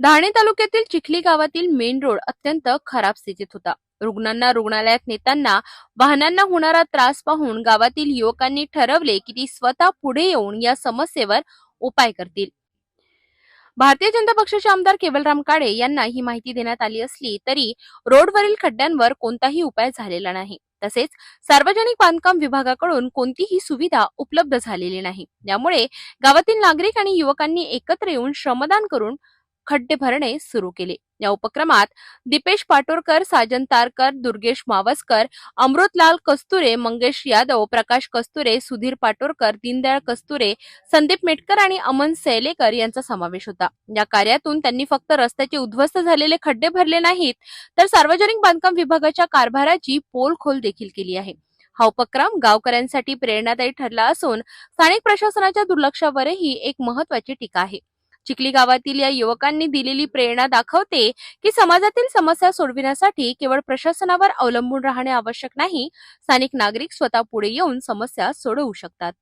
धाणे तालुक्यातील चिखली गावातील main road अत्यंत खराब स्थितीत होता. रुग्णांना रुग्णालयात नेताना वाहनांना होणारा त्रास पाहून गावातील युवकांनी ठरवले की ती स्वतः पुढे येऊन या समस्येवर उपाय करतील. भारतीय जनता पक्षाचे आमदार केवलराम काळे यांना ही माहिती देण्यात आली असली तरी रोडवरील खड्ड्यांवर कोणताही उपाय झालेला नाही. तसेच सार्वजनिक बांधकाम विभागाकडून कोणतीही सुविधा उपलब्ध झालेली नाही. यामुळे गावातील नागरिक आणि युवकांनी एकत्र येऊन श्रमदान करून खड्डे भरणे सुरू केले. या उपक्रमात दीपेश पाटोरकर साजन तारकर दुर्गेश मावसकर अमृतलाल कस्तुरे मंगेश यादव प्रकाश कस्तुरे सुधीर पाटोरकर दीनदयाळ कस्तुरे संदीप मेटकर आणि अमन सैलेकर यांचा समावेश होता. या कार्यातून त्यांनी फक्त रस्त्याचे उद्ध्वस्त झालेले खड्डे भरले नाहीत तर सार्वजनिक बांधकाम विभागाच्या कारभाराची पोलखोल देखील केली आहे. हा उपक्रम गावकऱ्यांसाठी प्रेरणादायी ठरला असून स्थानिक प्रशासनाच्या दुर्लक्षावरही एक महत्वाची टीका आहे. चिखली गावातील या युवकांनी दिलेली प्रेरणा दाखवते की समाजातील समस्या सोडविण्यासाठी केवळ प्रशासनावर अवलंबून राहणे आवश्यक नाही. स्थानिक नागरिक स्वतः पुढे येऊन समस्या सोडवू शकतात.